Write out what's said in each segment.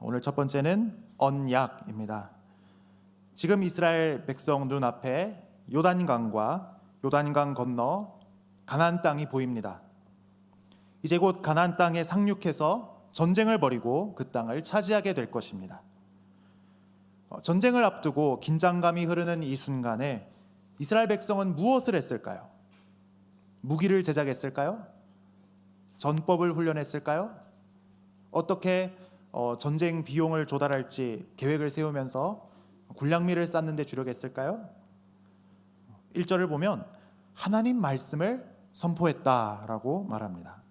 오늘 첫 번째는 언약입니다. 지금 이스라엘 백성 눈앞에 요단강과 요단강 건너 가나안 땅이 보입니다. 이제 곧 가나안 땅에 상륙해서 전쟁을 벌이고 그 땅을 차지하게 될 것입니다. 어, 전쟁을 앞두고 긴장감이 흐르는 이 순간에 이스라엘 백성은 무엇을 했을까요? 무기를 제작했을까요? 전법을 훈련했을까요? 어떻게 어, 전쟁 비용을 조달할지 계획을 세우면서 군량미를 쌓는 데 주력했을까요? 1절을 보면 하나님 말씀을 선포했다라고 말합니다.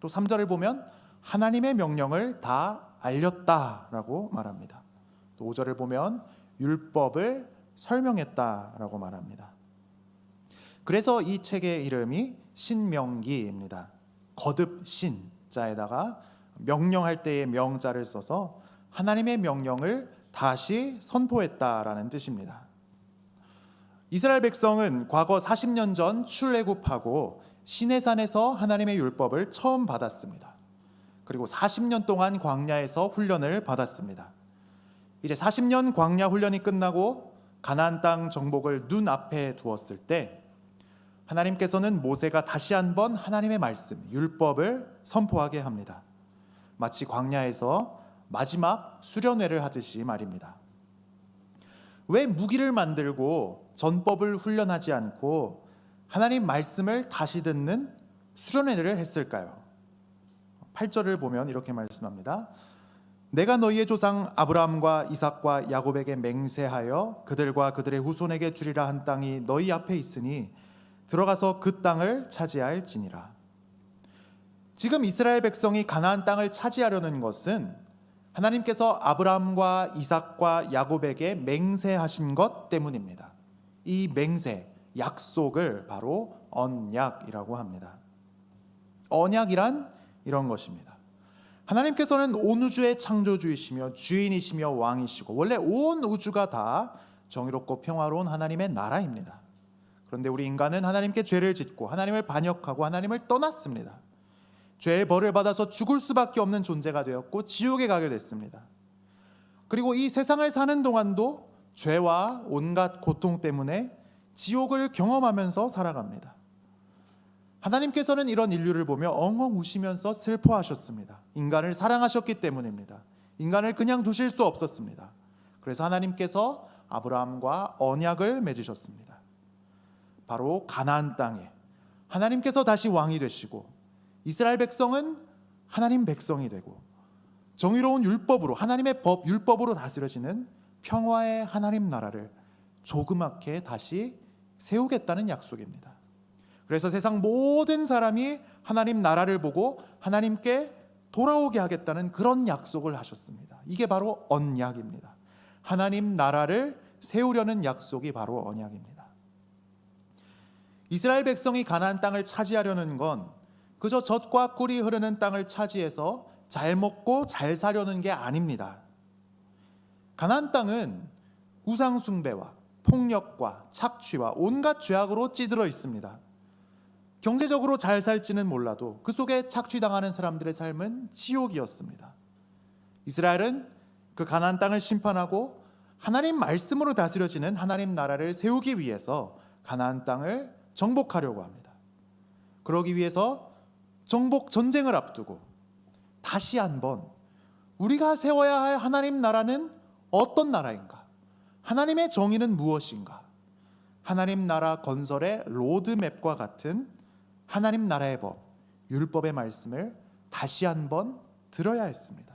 또 3절을 보면 하나님의 명령을 다 알렸다라고 말합니다. 또 5절을 보면 율법을 설명했다라고 말합니다. 그래서 이 책의 이름이 신명기입니다. 거듭 신자에다가 명령할 때의 명자를 써서 하나님의 명령을 다시 선포했다라는 뜻입니다. 이스라엘 백성은 과거 40년 전 출애굽하고 시내산에서 하나님의 율법을 처음 받았습니다. 그리고 40년 동안 광야에서 훈련을 받았습니다. 이제 40년 광야 훈련이 끝나고 가나안 땅 정복을 눈앞에 두었을 때 하나님께서는 모세가 다시 한번 하나님의 말씀, 율법을 선포하게 합니다. 마치 광야에서 마지막 수련회를 하듯이 말입니다. 왜 무기를 만들고 전법을 훈련하지 않고 하나님 말씀을 다시 듣는 수련회를 했을까요? 8절을 보면 이렇게 말씀합니다. 내가 너희의 조상 아브라함과 이삭과 야곱에게 맹세하여 그들과 그들의 후손에게 주리라 한 땅이 너희 앞에 있으니 들어가서 그 땅을 차지할지니라. 지금 이스라엘 백성이 가나안 땅을 차지하려는 것은 하나님께서 아브라함과 이삭과 야곱에게 맹세하신 것 때문입니다. 이 맹세, 약속을 바로 언약이라고 합니다. 언약이란 이런 것입니다. 하나님께서는 온 우주의 창조주이시며 주인이시며 왕이시고 원래 온 우주가 다 정의롭고 평화로운 하나님의 나라입니다. 그런데 우리 인간은 하나님께 죄를 짓고 하나님을 반역하고 하나님을 떠났습니다. 죄의 벌을 받아서 죽을 수밖에 없는 존재가 되었고 지옥에 가게 됐습니다. 그리고 이 세상을 사는 동안도 죄와 온갖 고통 때문에 지옥을 경험하면서 살아갑니다. 하나님께서는 이런 인류를 보며 엉엉 우시면서 슬퍼하셨습니다. 인간을 사랑하셨기 때문입니다. 인간을 그냥 두실 수 없었습니다. 그래서 하나님께서 아브라함과 언약을 맺으셨습니다. 바로 가나안 땅에 하나님께서 다시 왕이 되시고 이스라엘 백성은 하나님 백성이 되고 정의로운 율법으로 하나님의 법 율법으로 다스려지는 평화의 하나님 나라를 조그맣게 다시 세우겠다는 약속입니다. 그래서 세상 모든 사람이 하나님 나라를 보고 하나님께 돌아오게 하겠다는 그런 약속을 하셨습니다. 이게 바로 언약입니다. 하나님 나라를 세우려는 약속이 바로 언약입니다. 이스라엘 백성이 가나안 땅을 차지하려는 건 그저 젖과 꿀이 흐르는 땅을 차지해서 잘 먹고 잘 사려는 게 아닙니다. 가나안 땅은 우상 숭배와 폭력과 착취와 온갖 죄악으로 찌들어 있습니다. 경제적으로 잘 살지는 몰라도 그 속에 착취당하는 사람들의 삶은 지옥이었습니다. 이스라엘은 그 가나안 땅을 심판하고 하나님 말씀으로 다스려지는 하나님 나라를 세우기 위해서 가나안 땅을 정복하려고 합니다. 그러기 위해서 정복 전쟁을 앞두고 다시 한번 우리가 세워야 할 하나님 나라는 어떤 나라인가? 하나님의 정의는 무엇인가? 하나님 나라 건설의 로드맵과 같은 하나님 나라의 법, 율법의 말씀을 다시 한번 들어야 했습니다.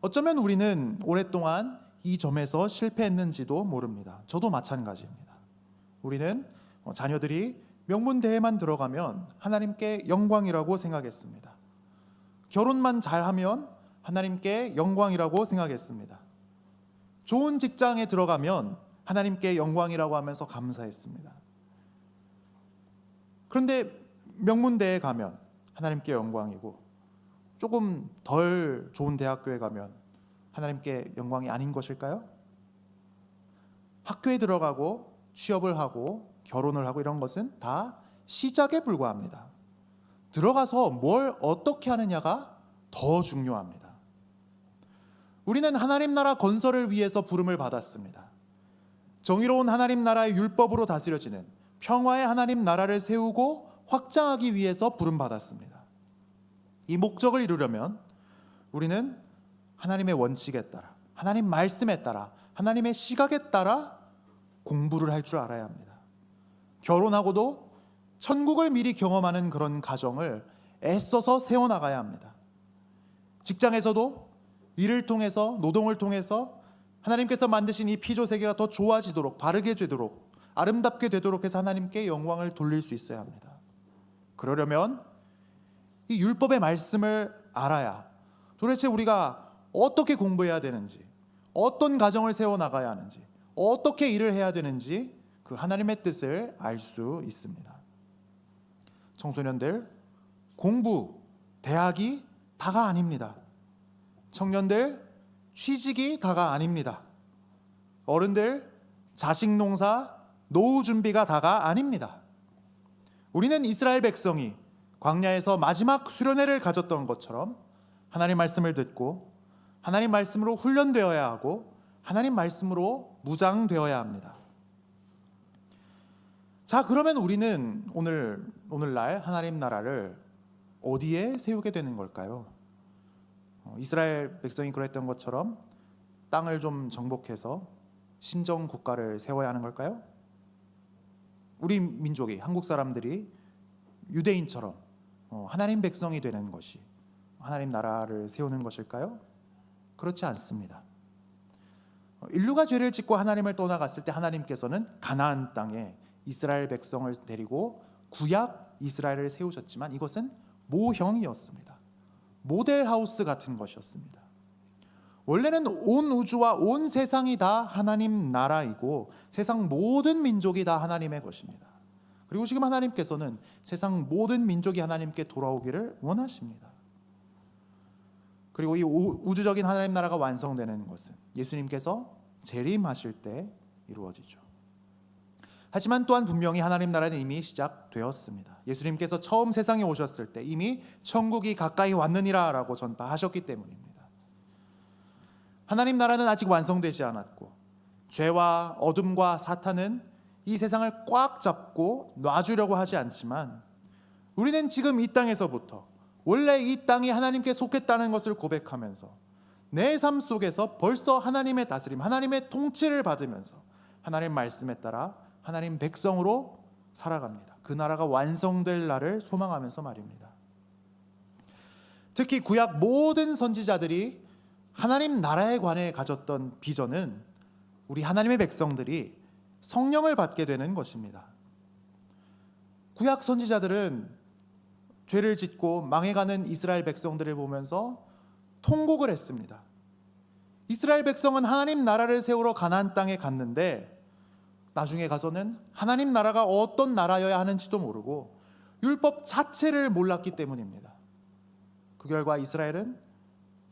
어쩌면 우리는 오랫동안 이 점에서 실패했는지도 모릅니다. 저도 마찬가지입니다. 우리는 자녀들이 명문대회만 들어가면 하나님께 영광이라고 생각했습니다. 결혼만 잘하면 하나님께 영광이라고 생각했습니다. 좋은 직장에 들어가면 하나님께 영광이라고 하면서 감사했습니다. 그런데 명문대에 가면 하나님께 영광이고 조금 덜 좋은 대학교에 가면 하나님께 영광이 아닌 것일까요? 학교에 들어가고 취업을 하고 결혼을 하고 이런 것은 다 시작에 불과합니다. 들어가서 뭘 어떻게 하느냐가 더 중요합니다. 우리는 하나님 나라 건설을 위해서 부름을 받았습니다. 정의로운 하나님 나라의 율법으로 다스려지는 평화의 하나님 나라를 세우고 확장하기 위해서 부름 받았습니다. 이 목적을 이루려면 우리는 하나님의 원칙에 따라, 하나님 말씀에 따라, 하나님의 시각에 따라 공부를 할 줄 알아야 합니다. 결혼하고도 천국을 미리 경험하는 그런 가정을 애써서 세워나가야 합니다. 직장에서도 일을 통해서 노동을 통해서 하나님께서 만드신 이 피조 세계가 더 좋아지도록 바르게 되도록 아름답게 되도록 해서 하나님께 영광을 돌릴 수 있어야 합니다. 그러려면 이 율법의 말씀을 알아야 도대체 우리가 어떻게 공부해야 되는지 어떤 가정을 세워 나가야 하는지 어떻게 일을 해야 되는지 그 하나님의 뜻을 알 수 있습니다. 청소년들 공부 대학이 다가 아닙니다. 청년들 취직이 다가 아닙니다. 어른들 자식 농사 노후 준비가 다가 아닙니다. 우리는 이스라엘 백성이 광야에서 마지막 수련회를 가졌던 것처럼 하나님 말씀을 듣고 하나님 말씀으로 훈련되어야 하고 하나님 말씀으로 무장되어야 합니다. 자, 그러면 우리는 오늘 오늘날 하나님 나라를 어디에 세우게 되는 걸까요? 어, 이스라엘 백성이 그랬던 것처럼 땅을 좀 정복해서 신정 국가를 세워야 하는 걸까요? 우리 민족이 한국 사람들이 유대인처럼 어, 하나님 백성이 되는 것이 하나님 나라를 세우는 것일까요? 그렇지 않습니다. 어, 인류가 죄를 짓고 하나님을 떠나갔을 때 하나님께서는 가나안 땅에 이스라엘 백성을 데리고 구약 이스라엘을 세우셨지만 이것은 모형이었습니다. 모델 하우스 같은 것이었습니다. 원래는 온 우주와 온 세상이 다 하나님 나라이고 세상 모든 민족이 다 하나님의 것입니다. 그리고 지금 하나님께서는 세상 모든 민족이 하나님께 돌아오기를 원하십니다. 그리고 이 우주적인 하나님 나라가 완성되는 것은 예수님께서 재림하실 때 이루어지죠. 하지만 또한 분명히 하나님 나라는 이미 시작되었습니다. 예수님께서 처음 세상에 오셨을 때 이미 천국이 가까이 왔느니라라고 전파하셨기 때문입니다. 하나님 나라는 아직 완성되지 않았고 죄와 어둠과 사탄은 이 세상을 꽉 잡고 놔주려고 하지 않지만 우리는 지금 이 땅에서부터 원래 이 땅이 하나님께 속했다는 것을 고백하면서 내 삶 속에서 벌써 하나님의 다스림, 하나님의 통치를 받으면서 하나님 말씀에 따라 하나님 백성으로 살아갑니다. 그 나라가 완성될 날을 소망하면서 말입니다. 특히 구약 모든 선지자들이 하나님 나라에 관해 가졌던 비전은 우리 하나님의 백성들이 성령을 받게 되는 것입니다. 구약 선지자들은 죄를 짓고 망해가는 이스라엘 백성들을 보면서 통곡을 했습니다. 이스라엘 백성은 하나님 나라를 세우러 가나안 땅에 갔는데 나중에 가서는 하나님 나라가 어떤 나라여야 하는지도 모르고 율법 자체를 몰랐기 때문입니다. 그 결과 이스라엘은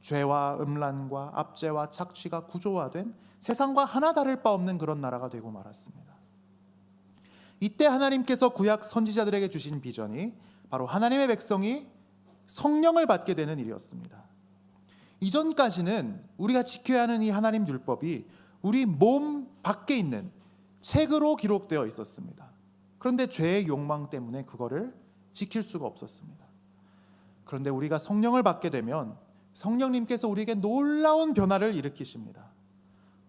죄와 음란과 압제와 착취가 구조화된 세상과 하나 다를 바 없는 그런 나라가 되고 말았습니다. 이때 하나님께서 구약 선지자들에게 주신 비전이 바로 하나님의 백성이 성령을 받게 되는 일이었습니다. 이전까지는 우리가 지켜야 하는 이 하나님 율법이 우리 몸 밖에 있는 책으로 기록되어 있었습니다. 그런데 죄의 욕망 때문에 그거를 지킬 수가 없었습니다. 그런데 우리가 성령을 받게 되면 성령님께서 우리에게 놀라운 변화를 일으키십니다.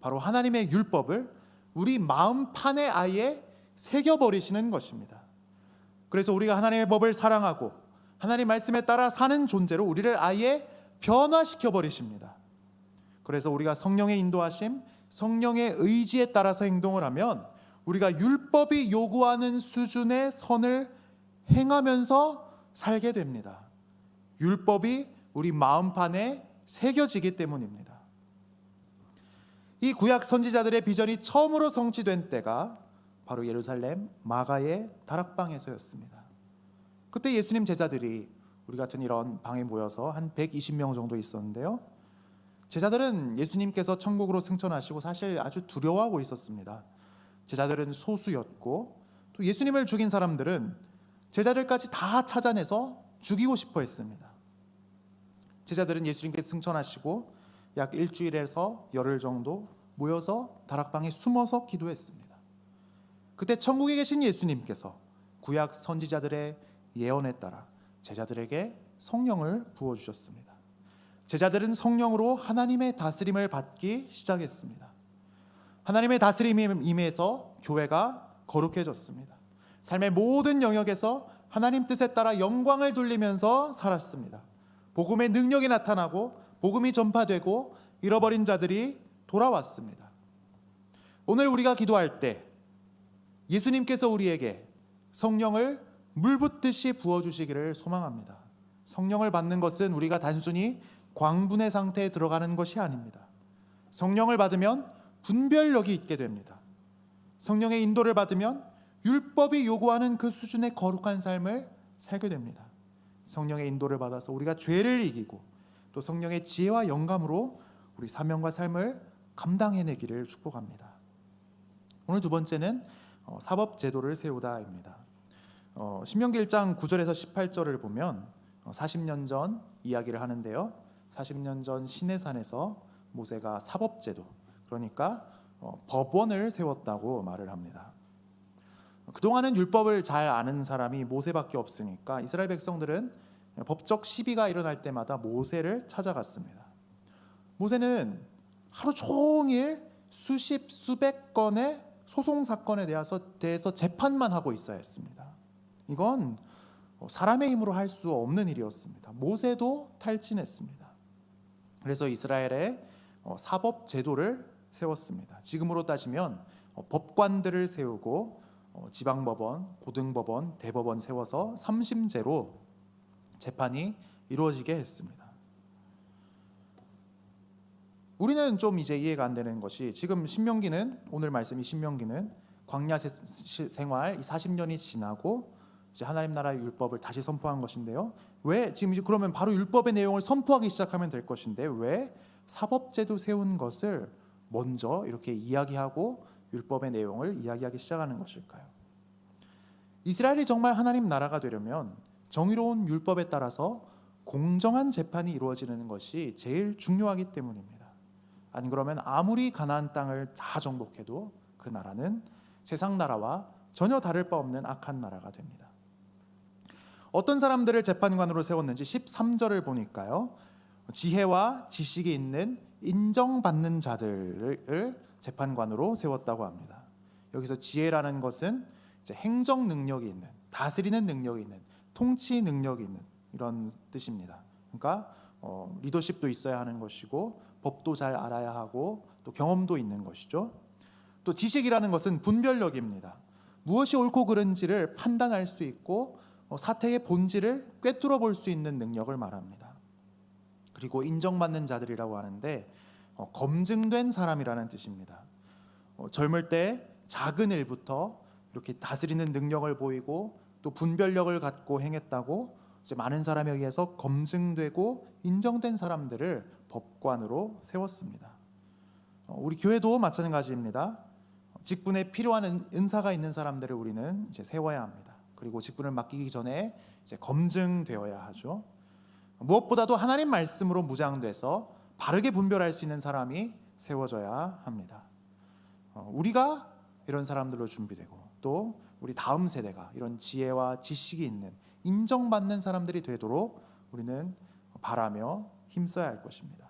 바로 하나님의 율법을 우리 마음판에 아예 새겨버리시는 것입니다. 그래서 우리가 하나님의 법을 사랑하고 하나님 말씀에 따라 사는 존재로 우리를 아예 변화시켜 버리십니다. 그래서 우리가 성령의 인도하심, 성령의 의지에 따라서 행동을 하면 우리가 율법이 요구하는 수준의 선을 행하면서 살게 됩니다. 율법이 우리 마음판에 새겨지기 때문입니다. 이 구약 선지자들의 비전이 처음으로 성취된 때가 바로 예루살렘 마가의 다락방에서였습니다. 그때 예수님 제자들이 우리 같은 이런 방에 모여서 한 120명 정도 있었는데요. 제자들은 예수님께서 천국으로 승천하시고 사실 아주 두려워하고 있었습니다. 제자들은 소수였고 또 예수님을 죽인 사람들은 제자들까지 다 찾아내서 죽이고 싶어 했습니다. 제자들은 예수님께서 승천하시고 약 일주일에서 열흘 정도 모여서 다락방에 숨어서 기도했습니다. 그때 천국에 계신 예수님께서 구약 선지자들의 예언에 따라 제자들에게 성령을 부어 주셨습니다. 제자들은 성령으로 하나님의 다스림을 받기 시작했습니다. 하나님의 다스림에 임해서 교회가 거룩해졌습니다. 삶의 모든 영역에서 하나님 뜻에 따라 영광을 돌리면서 살았습니다. 복음의 능력이 나타나고 복음이 전파되고 잃어버린 자들이 돌아왔습니다. 오늘 우리가 기도할 때 예수님께서 우리에게 성령을 물 붓듯이 부어 주시기를 소망합니다. 성령을 받는 것은 우리가 단순히 광분의 상태에 들어가는 것이 아닙니다. 성령을 받으면 분별력이 있게 됩니다. 성령의 인도를 받으면 율법이 요구하는 그 수준의 거룩한 삶을 살게 됩니다. 성령의 인도를 받아서 우리가 죄를 이기고 또 성령의 지혜와 영감으로 우리 사명과 삶을 감당해내기를 축복합니다. 오늘 두 번째는 어, 사법 제도를 세우다입니다. 어, 신명기 1장 9절에서 18절을 보면 어, 40년 전 이야기를 하는데요. 40년 전 시내산에서 모세가 사법 제도 그러니까 어, 법원을 세웠다고 말을 합니다. 그동안은 율법을 잘 아는 사람이 모세밖에 없으니까 이스라엘 백성들은 법적 시비가 일어날 때마다 모세를 찾아갔습니다. 모세는 하루 종일 수십 수백 건의 소송 사건에 대해서 대해서 재판만 하고 있어야 했습니다. 이건 사람의 힘으로 할 수 없는 일이었습니다. 모세도 탈진했습니다. 그래서 이스라엘의 어, 사법 제도를 세웠습니다. 지금으로 따지면 어, 법관들을 세우고 어, 지방법원, 고등법원, 대법원 세워서 삼심제로 재판이 이루어지게 했습니다. 우리는 좀 이제 이해가 안 되는 것이 지금 신명기는 오늘 말씀이 신명기는 광야 생활 40년이 지나고 이제 하나님 나라의 율법을 다시 선포한 것인데요. 왜 지금 이제 그러면 바로 율법의 내용을 선포하기 시작하면 될 것인데 왜 사법제도 세운 것을 먼저 이렇게 이야기하고 율법의 내용을 이야기하기 시작하는 것일까요? 이스라엘이 정말 하나님 나라가 되려면 정의로운 율법에 따라서 공정한 재판이 이루어지는 것이 제일 중요하기 때문입니다. 안 그러면 아무리 가나안 땅을 다 정복해도 그 나라는 세상 나라와 전혀 다를 바 없는 악한 나라가 됩니다. 어떤 사람들을 재판관으로 세웠는지 13절을 보니까요. 지혜와 지식이 있는 인정받는 자들을 재판관으로 세웠다고 합니다. 여기서 지혜라는 것은 행정 능력이 있는, 다스리는 능력이 있는, 통치 능력이 있는 이런 뜻입니다. 그러니까 어, 리더십도 있어야 하는 것이고 법도 잘 알아야 하고 또 경험도 있는 것이죠. 또 지식이라는 것은 분별력입니다. 무엇이 옳고 그른지를 판단할 수 있고 어, 사태의 본질을 꿰뚫어 볼 수 있는 능력을 말합니다. 그리고 인정받는 자들이라고 하는데 어, 검증된 사람이라는 뜻입니다. 어, 젊을 때 작은 일부터 이렇게 다스리는 능력을 보이고 또 분별력을 갖고 행했다고 이제 많은 사람에 의해서 검증되고 인정된 사람들을 법관으로 세웠습니다. 어, 우리 교회도 마찬가지입니다. 직분에 필요한 은- 은사가 있는 사람들을 우리는 이제 세워야 합니다. 그리고 직분을 맡기기 전에 이제 검증되어야 하죠. 무엇보다도 하나님 말씀으로 무장돼서 바르게 분별할 수 있는 사람이 세워져야 합니다. 어, 우리가 이런 사람들로 준비되고 또 우리 다음 세대가 이런 지혜와 지식이 있는 인정받는 사람들이 되도록 우리는 바라며 힘써야 할 것입니다.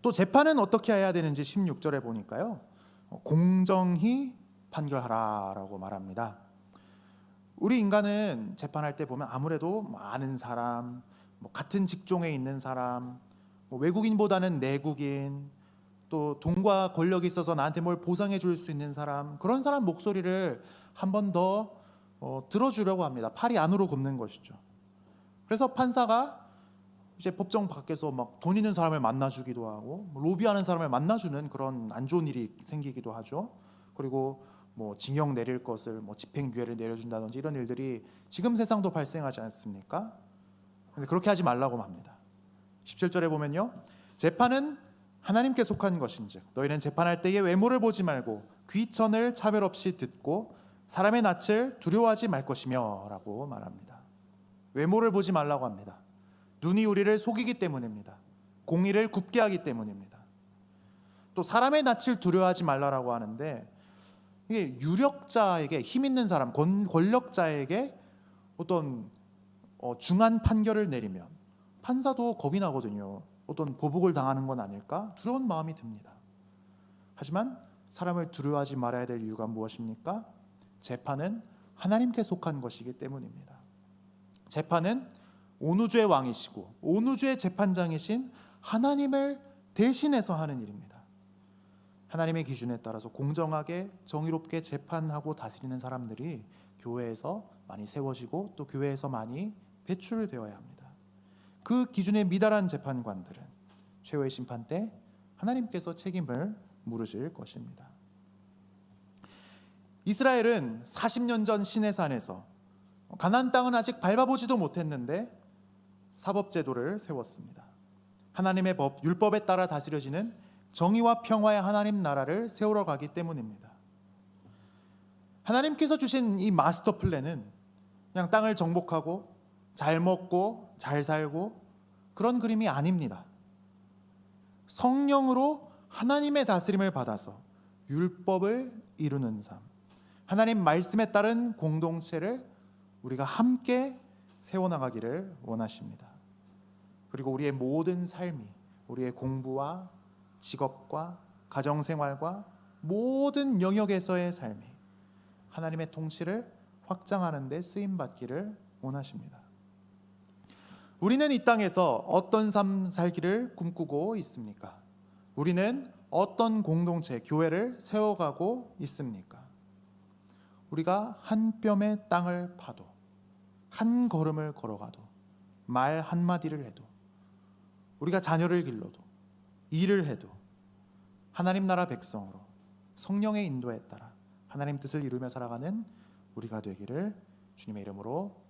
또 재판은 어떻게 해야 되는지 16절에 보니까요. 어, 공정히 판결하라라고 말합니다. 우리 인간은 재판할 때 보면 아무래도 뭐 아는 사람, 뭐 같은 직종에 있는 사람, 뭐 외국인보다는 내국인, 또 돈과 권력이 있어서 나한테 뭘 보상해 줄 수 있는 사람 그런 사람 목소리를 한 번더 어, 들어주려고 합니다. 팔이 안으로 굽는 것이죠. 그래서 판사가 이제 법정 밖에서 막 돈 있는 사람을 만나주기도 하고 뭐 로비하는 사람을 만나주는 그런 안 좋은 일이 생기기도 하죠. 그리고 뭐 징역 내릴 것을 뭐 집행유예를 내려준다든지 이런 일들이 지금 세상도 발생하지 않습니까? 근데 그렇게 하지 말라고 합니다. 17절에 보면요. 재판은 하나님께 속한 것인즉 너희는 재판할 때에 외모를 보지 말고 귀천을 차별 없이 듣고 사람의 낯을 두려워하지 말 것이며라고 말합니다. 외모를 보지 말라고 합니다. 눈이 우리를 속이기 때문입니다. 공의를 굽게 하기 때문입니다. 또 사람의 낯을 두려워하지 말라라고 하는데 이게 유력자에게 힘 있는 사람, 권, 권력자에게 어떤 어, 중한 판결을 내리면 판사도 겁이 나거든요. 어떤 보복을 당하는 건 아닐까 두려운 마음이 듭니다. 하지만 사람을 두려워하지 말아야 될 이유가 무엇입니까? 재판은 하나님께 속한 것이기 때문입니다. 재판은 온 우주의 왕이시고 온 우주의 재판장이신 하나님을 대신해서 하는 일입니다. 하나님의 기준에 따라서 공정하게 정의롭게 재판하고 다스리는 사람들이 교회에서 많이 세워지고 또 교회에서 많이 배출되어야 합니다. 그 기준에 미달한 재판관들은 최후의 심판 때 하나님께서 책임을 물으실 것입니다. 이스라엘은 40년 전 시내산에서 가나안 땅은 아직 밟아보지도 못했는데 사법 제도를 세웠습니다. 하나님의 법 율법에 따라 다스려지는 정의와 평화의 하나님 나라를 세우러 가기 때문입니다. 하나님께서 주신 이 마스터 플랜은 그냥 땅을 정복하고 잘 먹고 잘 살고 그런 그림이 아닙니다. 성령으로 하나님의 다스림을 받아서 율법을 이루는 삶, 하나님 말씀에 따른 공동체를 우리가 함께 세워나가기를 원하십니다. 그리고 우리의 모든 삶이 우리의 공부와 직업과 가정 생활과 모든 영역에서의 삶이 하나님의 통치를 확장하는 데 쓰임 받기를 원하십니다. 우리는 이 땅에서 어떤 삶 살기를 꿈꾸고 있습니까? 우리는 어떤 공동체, 교회를 세워가고 있습니까? 우리가 한 뼘의 땅을 파도, 한 걸음을 걸어가도, 말 한마디를 해도, 우리가 자녀를 길러도, 일을 해도, 하나님 나라 백성으로 성령의 인도에 따라 하나님 뜻을 이루며 살아가는 우리가 되기를 주님의 이름으로